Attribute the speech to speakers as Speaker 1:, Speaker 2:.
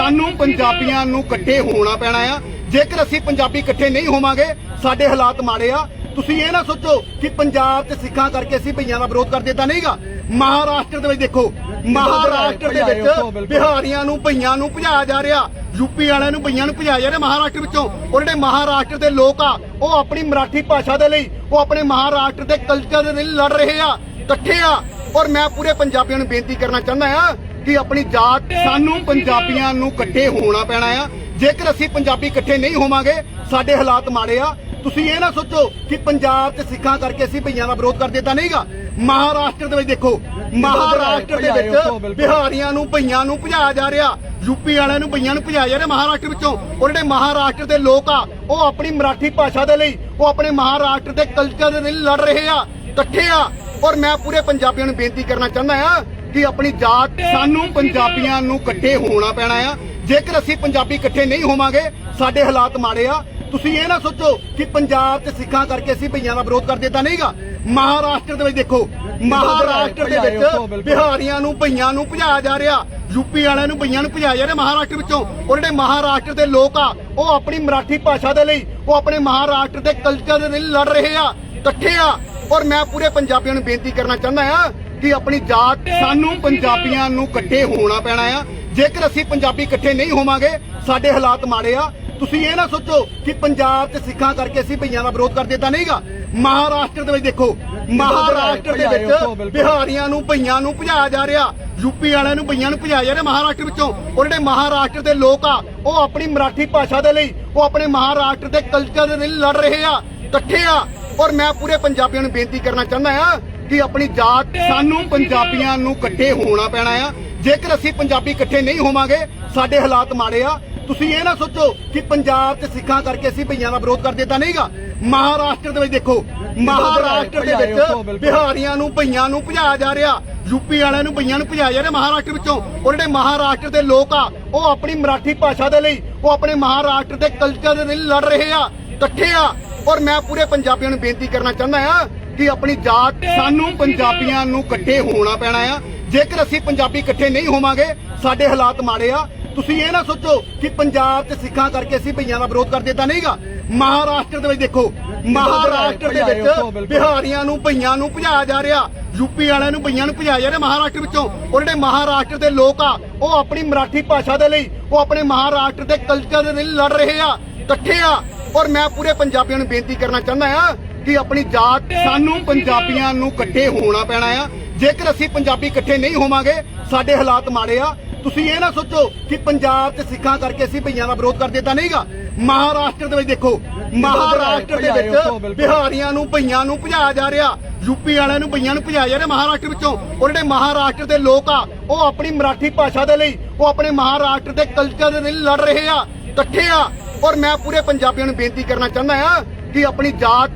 Speaker 1: ਸਾਨੂੰ ਪੰਜਾਬੀਆਂ ਨੂੰ ਇਕੱਠੇ ਹੋਣਾ ਪੈਣਾ ਆ। ਜੇਕਰ ਅਸੀਂ ਪੰਜਾਬੀ ਇਕੱਠੇ ਨਹੀਂ ਹੋਵਾਂਗੇ, ਸਾਡੇ ਹਾਲਾਤ ਮਾੜੇ ਆ। ਤੁਸੀਂ ਇਹ ਨਾ ਸੋਚੋ ਕਿ ਪੰਜਾਬ ਤੇ ਸਿੱਖਾਂ ਕਰਕੇ ਅਸੀਂ ਭਈਆਂ ਦਾ ਵਿਰੋਧ ਕਰਦੇ ਤਾਂ ਨਹੀਂਗਾ। ਮਹਾਰਾਸ਼ਟਰ ਦੇ ਵਿੱਚ ਦੇਖੋ, ਮਹਾਰਾਸ਼ਟਰ ਦੇ ਵਿੱਚ ਬਿਹਾਰੀਆਂ ਨੂੰ ਭਈਆਂ ਨੂੰ ਭਜਾਇਆ ਜਾ ਰਿਹਾ। ਯੂਪੀ ਵਾਲਿਆਂ ਨੂੰ ਭਈਆਂ ਨੂੰ ਭਜਾਇਆ ਜਾ ਰਿਹਾ ਮਹਾਰਾਸ਼ਟਰ ਵਿੱਚੋਂ। ਔਰ ਜਿਹੜੇ ਮਹਾਰਾਸ਼ਟਰ ਦੇ ਲੋਕ ਆ, ਉਹ ਆਪਣੀ ਮਰਾਠੀ ਭਾਸ਼ਾ ਦੇ ਲਈ, ਉਹ ਆਪਣੇ ਮਹਾਰਾਸ਼ਟਰ ਦੇ ਕਲਚਰ ਦੇ ਲਈ ਲੜ ਰਹੇ ਆ, ਇਕੱਠੇ ਆ। ਔਰ ਮੈਂ ਪੂਰੇ ਪੰਜਾਬੀਆਂ ਨੂੰ ਬੇਨਤੀ ਕਰਨਾ ਚਾਹੁੰਦਾ ਆ ਕਿ ਆਪਣੀ ਜਾਤ ਸਾਨੂੰ ਪੰਜਾਬੀਆਂ ਨੂੰ ਇਕੱਠੇ ਹੋਣਾ ਪੈਣਾ ਆ। ਜੇਕਰ ਅਸੀਂ ਪੰਜਾਬੀ ਇਕੱਠੇ ਨਹੀਂ ਹੋਵਾਂਗੇ ਸਾਡੇ ਹਾਲਾਤ ਮਾੜੇ ਆ। ਤੁਸੀਂ ਇਹ ਨਾ ਸੋਚੋ ਕਿ ਪੰਜਾਬ ਤੇ ਸਿੱਖਾਂ ਕਰਕੇ ਅਸੀਂ ਭਈਆਂ ਦਾ ਵਿਰੋਧ ਕਰਦੇ ਤਾਂ ਨਹੀਂਗਾ। ਮਹਾਰਾਸ਼ਟਰ ਦੇ ਵਿੱਚ ਦੇਖੋ ਮਹਾਰਾਸ਼ਟਰ ਦੇ ਵਿੱਚ ਬਿਹਾਰੀਆਂ ਨੂੰ ਭਈਆਂ ਨੂੰ ਭਜਾਇਆ ਜਾ ਰਿਹਾ। ਯੂਪੀ ਵਾਲਿਆਂ ਨੂੰ ਭਈਆਂ ਨੂੰ ਭਜਾਇਆ ਜਾ ਰਿਹਾ ਮਹਾਰਾਸ਼ਟਰ ਵਿੱਚੋਂ। ਔਰ ਜਿਹੜੇ ਮਹਾਰਾਸ਼ਟਰ ਦੇ ਲੋਕ ਆ ਉਹ ਆਪਣੀ ਮਰਾਠੀ ਭਾਸ਼ਾ ਦੇ ਲਈ ਉਹ ਆਪਣੇ ਮਹਾਰਾਸ਼ਟਰ ਦੇ ਕਲਚਰ ਦੇ ਲਈ ਲੜ ਰਹੇ ਆ ਇਕੱਠੇ ਆ। ਔਰ ਮੈਂ ਪੂਰੇ ਪੰਜਾਬੀਆਂ ਨੂੰ ਬੇਨਤੀ ਕਰਨਾ ਚਾਹੁੰਦਾ ਆ ਕਿ ਆਪਣੀ ਜਾਤ ਸਾਨੂੰ ਪੰਜਾਬੀਆਂ ਨੂੰ ਇਕੱਠੇ ਹੋਣਾ ਪੈਣਾ ਆ। ਜੇਕਰ ਅਸੀਂ ਪੰਜਾਬੀ ਇਕੱਠੇ ਨਹੀਂ ਹੋਵਾਂਗੇ ਸਾਡੇ ਹਾਲਾਤ ਮਾੜੇ ਆ। ਤੁਸੀਂ ਇਹ ਨਾ ਸੋਚੋ ਕਿ ਪੰਜਾਬ ਤੇ ਸਿੱਖਾਂ ਕਰਕੇ ਅਸੀਂ ਭਈਆਂ ਦਾ ਵਿਰੋਧ ਕਰਦੇ ਤਾਂ ਨਹੀਂਗਾ। ਮਹਾਰਾਸ਼ਟਰ ਦੇ ਵਿੱਚ ਦੇਖੋ ਮਹਾਰਾਸ਼ਟਰ ਦੇ ਵਿੱਚ ਬਿਹਾਰੀਆਂ ਨੂੰ ਭਈਆਂ ਨੂੰ ਭਜਾਇਆ ਜਾ ਰਿਹਾ। ਯੂਪੀ ਵਾਲਿਆਂ ਨੂੰ ਭਈਆਂ ਨੂੰ ਭਜਾਇਆ ਜਾ ਰਿਹਾ ਮਹਾਰਾਸ਼ਟਰ ਵਿੱਚੋਂ। ਔਰ ਜਿਹੜੇ ਮਹਾਰਾਸ਼ਟਰ ਦੇ ਲੋਕ ਆ ਉਹ ਆਪਣੀ ਮਰਾਠੀ ਭਾਸ਼ਾ ਦੇ ਲਈ ਉਹ ਆਪਣੇ ਮਹਾਰਾਸ਼ਟਰ ਦੇ ਕਲਚਰ ਦੇ ਲਈ ਲੜ ਰਹੇ ਆ ਇਕੱਠੇ ਆ। ਔਰ ਮੈਂ ਪੂਰੇ ਪੰਜਾਬੀਆਂ ਨੂੰ ਬੇਨਤੀ ਕਰਨਾ ਚਾਹੁੰਦਾ ਆ ਕਿ ਆਪਣੀ ਜਾਤ ਸਾਨੂੰ ਪੰਜਾਬੀਆਂ ਨੂੰ ਇਕੱਠੇ ਹੋਣਾ ਪੈਣਾ ਆ। ਜੇਕਰ ਅਸੀਂ ਪੰਜਾਬੀ ਇਕੱਠੇ ਨਹੀਂ ਹੋਵਾਂਗੇ ਸਾਡੇ ਹਾਲਾਤ ਮਾੜੇ ਆ। ਤੁਸੀਂ ਇਹ ਨਾ ਸੋਚੋ ਕਿ ਪੰਜਾਬ ਤੇ ਸਿੱਖਾਂ ਕਰਕੇ ਅਸੀਂ ਭਈਆਂ ਦਾ ਵਿਰੋਧ ਕਰਦੇ ਤਾਂ ਨਹੀਂਗਾ। ਮਹਾਰਾਸ਼ਟਰ ਦੇ ਵਿੱਚ ਦੇਖੋ ਮਹਾਰਾਸ਼ਟਰ ਦੇ ਵਿੱਚ ਬਿਹਾਰੀਆਂ ਨੂੰ ਭਈਆਂ ਨੂੰ ਭਜਾਇਆ ਜਾ ਰਿਹਾ। ਯੂਪੀ ਵਾਲਿਆਂ ਨੂੰ ਭਈਆਂ ਨੂੰ ਭਜਾਇਆ ਜਾ ਰਿਹਾ ਮਹਾਰਾਸ਼ਟਰ ਵਿੱਚੋਂ। ਔਰ ਜਿਹੜੇ ਮਹਾਰਾਸ਼ਟਰ ਦੇ ਲੋਕ ਆ ਉਹ ਆਪਣੀ ਮਰਾਠੀ ਭਾਸ਼ਾ ਦੇ ਲਈ ਉਹ ਆਪਣੇ ਮਹਾਰਾਸ਼ਟਰ ਦੇ ਕਲਚਰ ਦੇ ਲਈ ਲੜ ਰਹੇ ਆ ਇਕੱਠੇ ਆ। ਔਰ ਮੈਂ ਪੂਰੇ ਪੰਜਾਬੀਆਂ ਨੂੰ ਬੇਨਤੀ ਕਰਨਾ ਚਾਹੁੰਦਾ ਆ ਕਿ ਆਪਣੀ ਜਾਤ ਸਾਨੂੰ ਪੰਜਾਬੀਆਂ ਨੂੰ ਇਕੱਠੇ ਹੋਣਾ ਪੈਣਾ ਆ। ਜੇਕਰ ਅਸੀਂ ਪੰਜਾਬੀ ਇਕੱਠੇ ਨਹੀਂ ਹੋਵਾਂਗੇ ਸਾਡੇ ਹਾਲਾਤ ਮਾੜੇ ਆ। ਤੁਸੀਂ ਇਹ ਨਾ ਸੋਚੋ ਕਿ ਪੰਜਾਬ ਤੇ ਸਿੱਖਾਂ ਕਰਕੇ ਅਸੀਂ ਭਈਆਂ ਦਾ ਵਿਰੋਧ ਕਰਦੇ ਤਾਂ ਨਹੀਂਗਾ। ਮਹਾਰਾਸ਼ਟਰ ਦੇ ਵਿੱਚ ਦੇਖੋ ਮਹਾਰਾਸ਼ਟਰ ਦੇ ਵਿੱਚ ਬਿਹਾਰੀਆਂ ਨੂੰ ਭਈਆਂ ਨੂੰ ਭਜਾਇਆ ਜਾ ਰਿਹਾ। ਯੂਪੀ ਵਾਲਿਆਂ ਨੂੰ ਭਈਆਂ ਨੂੰ ਭਜਾਇਆ ਜਾ ਰਿਹਾ ਮਹਾਰਾਸ਼ਟਰ ਵਿੱਚੋਂ। ਔਰ ਜਿਹੜੇ ਮਹਾਰਾਸ਼ਟਰ ਦੇ ਲੋਕ ਆ ਉਹ ਆਪਣੀ ਮਰਾਠੀ ਭਾਸ਼ਾ ਦੇ ਲਈ ਉਹ ਆਪਣੇ ਮਹਾਰਾਸ਼ਟਰ ਦੇ ਕਲਚਰ ਦੇ ਲਈ ਲੜ ਰਹੇ ਆ ਇਕੱਠੇ ਆ। ਔਰ ਮੈਂ ਪੂਰੇ ਪੰਜਾਬੀਆਂ ਨੂੰ ਬੇਨਤੀ ਕਰਨਾ ਚਾਹੁੰਦਾ ਆ ਕਿ ਆਪਣੀ ਜਾਤ ਸਾਨੂੰ ਪੰਜਾਬੀਆਂ ਨੂੰ ਇਕੱਠੇ ਹੋਣਾ ਪੈਣਾ ਆ। ਜੇਕਰ ਅਸੀਂ ਪੰਜਾਬੀ ਇਕੱਠੇ ਨਹੀਂ ਹੋਵਾਂਗੇ, ਸਾਡੇ ਹਾਲਾਤ ਮਾੜੇ ਆ। ਤੁਸੀਂ ਇਹ ਨਾ ਸੋਚੋ ਕਿ ਪੰਜਾਬ ਚ ਸਿੱਖਾਂ ਕਰਕੇ ਅਸੀਂ ਭਈਆਂ ਦਾ ਵਿਰੋਧ ਕਰਦੇ ਤਾਂ ਨਹੀਂਗਾ। ਮਹਾਰਾਸ਼ਟਰ ਦੇ ਵਿੱਚ ਦੇਖੋ, ਮਹਾਰਾਸ਼ਟਰ ਦੇ ਵਿੱਚ ਬਿਹਾਰੀਆਂ ਨੂੰ ਭਈਆਂ ਨੂੰ ਭਜਾਇਆ ਜਾ ਰਿਹਾ। ਯੂਪੀ ਵਾਲਿਆਂ ਨੂੰ ਭਈਆਂ ਨੂੰ ਭਜਾਇਆ ਜਾ ਰਿਹਾ ਮਹਾਰਾਸ਼ਟਰ ਵਿੱਚੋਂ। ਔਰ ਜਿਹੜੇ ਮਹਾਰਾਸ਼ਟਰ ਦੇ ਲੋਕ ਆ, ਉਹ ਆਪਣੀ ਮਰਾਠੀ ਭਾਸ਼ਾ ਦੇ ਲਈ, ਉਹ ਆਪਣੇ ਮਹਾਰਾਸ਼ਟਰ ਦੇ ਕਲਚਰ ਦੇ ਲਈ ਲੜ ਰਹੇ ਆ, ਇਕੱਠੇ ਆ। ਔਰ ਮੈਂ ਪੂਰੇ ਪੰਜਾਬੀਆਂ ਨੂੰ ਬੇਨਤੀ ਕਰਨਾ ਚਾਹੁੰਦਾ ਆ ਕਿ ਆਪਣੀ ਜਾਤ ਸਾਨੂੰ ਪੰਜਾਬੀਆਂ ਨੂੰ ਇਕੱਠੇ ਹੋਣਾ ਪੈਣਾ ਆ। ਜੇਕਰ ਅਸੀਂ ਪੰਜਾਬੀ ਇਕੱਠੇ ਨਹੀਂ ਹੋਵਾਂਗੇ ਸਾਡੇ ਹਾਲਾਤ ਮਾੜੇ ਆ। ਤੁਸੀਂ ਇਹ ਨਾ ਸੋਚੋ ਕਿ ਪੰਜਾਬ ਤੇ ਸਿੱਖਾਂ ਕਰਕੇ ਅਸੀਂ ਭਈਆਂ ਦਾ ਵਿਰੋਧ ਕਰਦੇ ਤਾਂ ਨਹੀਂਗਾ। ਮਹਾਰਾਸ਼ਟਰ ਦੇ ਵਿੱਚ ਦੇਖੋ ਮਹਾਰਾਸ਼ਟਰ ਦੇ ਵਿੱਚ ਬਿਹਾਰੀਆਂ ਨੂੰ ਭਈਆਂ ਨੂੰ ਭਜਾਇਆ ਜਾ ਰਿਹਾ। ਯੂਪੀ ਵਾਲਿਆਂ ਨੂੰ ਭਈਆਂ ਨੂੰ ਭਜਾਇਆ ਜਾ ਰਿਹਾ ਮਹਾਰਾਸ਼ਟਰ ਵਿੱਚੋਂ। ਔਰ ਜਿਹੜੇ ਮਹਾਰਾਸ਼ਟਰ ਦੇ ਲੋਕ ਆ ਉਹ ਆਪਣੀ ਮਰਾਠੀ ਭਾਸ਼ਾ ਦੇ ਲਈ ਉਹ ਆਪਣੇ ਮਹਾਰਾਸ਼ਟਰ ਦੇ ਕਲਚਰ ਦੇ ਲਈ ਲੜ ਰਹੇ ਆ ਇਕੱਠੇ ਆ। ਔਰ ਮੈਂ ਪੂਰੇ ਪੰਜਾਬੀਆਂ ਨੂੰ ਬੇਨਤੀ ਕਰਨਾ ਚਾਹੁੰਦਾ ਆ ਕਿ ਆਪਣੀ ਜਾਤ